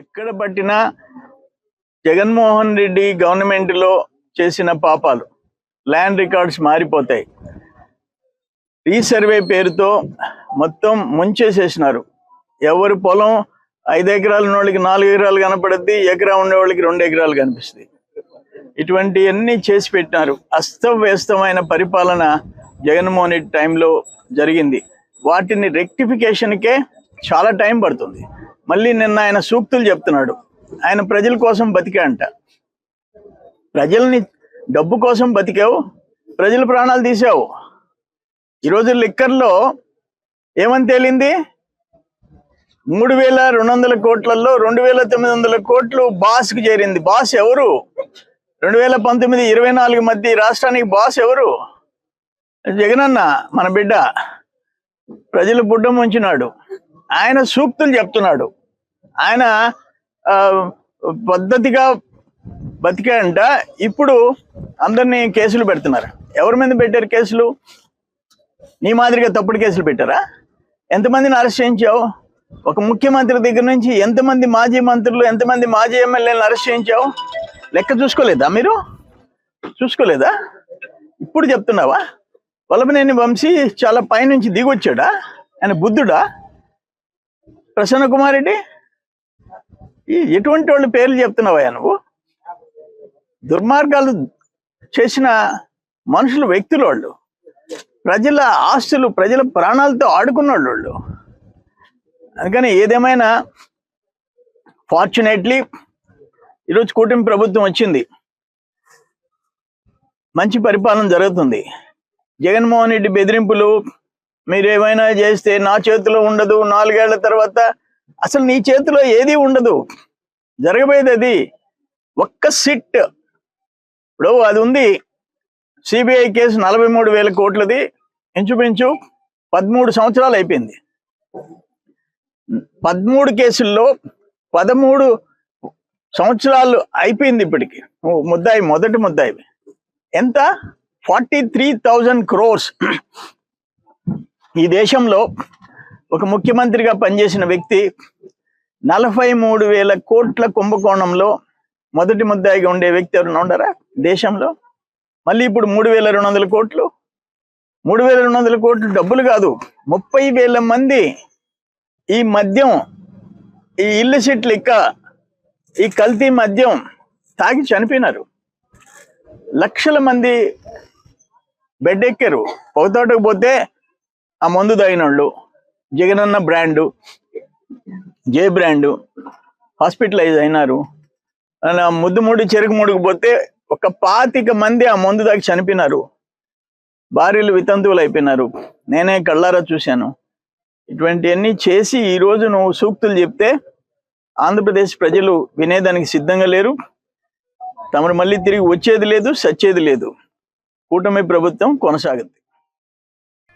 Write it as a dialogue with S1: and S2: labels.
S1: ఎక్కడ పట్టినా జగన్మోహన్ రెడ్డి గవర్నమెంట్లో చేసిన పాపాలు ల్యాండ్ రికార్డ్స్ మారిపోతాయి. రీసర్వే పేరుతో మొత్తం ముంచేసేసినారు. ఎవరి పొలం ఐదు ఎకరాలు ఉన్న వాళ్ళకి నాలుగు ఎకరాలు కనపడుద్ది ఎకరా ఉండేవాళ్ళకి రెండు ఎకరాలు కనిపిస్తుంది. ఇటువంటివన్నీ చేసి పెట్టినారు. అస్తవ్యస్తమైన పరిపాలన జగన్మోహన్ రెడ్డి టైంలో జరిగింది. వాటిని రెక్టిఫికేషన్కే చాలా టైం పడుతుంది. మళ్ళీ నిన్న ఆయన సూక్తులు చెప్తున్నాడు. ఆయన ప్రజల కోసం బతికే అంట. ప్రజల్ని డబ్బు కోసం బతికావు ప్రజల ప్రాణాలు తీసావు. ఈరోజు లిక్కర్లో ఏమని తేలింది? మూడు వేల రెండు వందల కోట్లలో రెండు వేల తొమ్మిది వందల కోట్లు బాస్కు చేరింది. బాస్ ఎవరు? రెండు వేల పంతొమ్మిది ఇరవై నాలుగు మధ్య రాష్ట్రానికి బాస్ ఎవరు? జగనన్న మన బిడ్డ. ప్రజలు బుడ్డం ఉంచినాడు ఆయన సూక్తులు చెప్తున్నాడు. ఆయన పద్ధతిగా బతికాడంట. ఇప్పుడు అందరినీ కేసులు పెడుతున్నారు. ఎవరి మీద పెట్టారు కేసులు? నీ మాదిరిగా తప్పుడు కేసులు పెట్టారా? ఎంతమందిని అరెస్ట్ చేయించావు? ఒక ముఖ్యమంత్రి దగ్గర నుంచి ఎంతమంది మాజీ మంత్రులు ఎంతమంది మాజీ ఎమ్మెల్యేలను అరెస్ట్ చేయించావు? లెక్క చూసుకోలేదా మీరు? చూసుకోలేదా? ఇప్పుడు చెప్తున్నావా? వల్లభనేని వంశీ చాలా పైనుంచి దిగొచ్చాడా? ఆయన బుద్ధుడా? ప్రసన్న కుమార్ రెడ్డి ఈ ఎటువంటి వాళ్ళ పేర్లు చెప్తున్నావా నువ్వు? దుర్మార్గాలు చేసిన మనుషులు వ్యక్తులు వాళ్ళు ప్రజల ఆస్తులు ప్రజల ప్రాణాలతో ఆడుకున్న వాళ్ళు వాళ్ళు. అందుకని ఏదేమైనా ఫార్చునేట్లీ ఈరోజు కూటమి ప్రభుత్వం వచ్చింది. మంచి పరిపాలన జరుగుతుంది. జగన్మోహన్ రెడ్డి బెదిరింపులు మీరు ఏమైనా చేస్తే నా చేతిలో ఉండదు. నాలుగేళ్ళ తర్వాత అసలు నీ చేతిలో ఏది ఉండదు. జరగబోయేది అది. ఒక్క సిట్. ఇప్పుడు అది ఉంది. సిబిఐ కేసు నలభై మూడు వేల కోట్లది. ఇంచుమించు పదమూడు సంవత్సరాలు అయిపోయింది. పదమూడు కేసుల్లో పదమూడు సంవత్సరాలు అయిపోయింది ఇప్పటికి. ముద్దాయి మొదటి ముద్దాయి. ఎంత? Forty three thousand crores. ఈ దేశంలో ఒక ముఖ్యమంత్రిగా పనిచేసిన వ్యక్తి నలభై మూడు వేల కోట్ల కుంభకోణంలో మొదటి ముద్దాయిగా ఉండే వ్యక్తి ఎవరైనా ఉండరా దేశంలో? మళ్ళీ ఇప్పుడు మూడు వేల రెండు వందల కోట్లు. మూడు వేల రెండు వందల కోట్లు డబ్బులు కాదు ముప్పై వేల మంది ఈ మద్యం ఈ ఇల్లు సిట్లు ఇక్క ఈ కల్తీ మద్యం తాగి చనిపోయినారు. లక్షల మంది బెడ్ ఎక్కారు. పొగతోటకు పోతే ఆ మందు తాగినోళ్ళు జగనన్న బ్రాండు జే బ్రాండు హాస్పిటలైజ్ అయినారు. అలా ముద్దు ముడి చెరుకు ముడుకు పోతే ఒక పాతిక మంది ఆ మందు దాకా చనిపోయినారు. భార్యలు వితంతువులు అయిపోయినారు. నేనే కళ్ళారా చూశాను. ఇటువంటివన్నీ చేసి ఈ నువ్వు సూక్తులు చెప్తే ఆంధ్రప్రదేశ్ ప్రజలు వినేదానికి సిద్ధంగా లేరు. తమరు మళ్ళీ తిరిగి వచ్చేది లేదు సచ్చేది లేదు. కూటమి ప్రభుత్వం కొనసాగుద్ది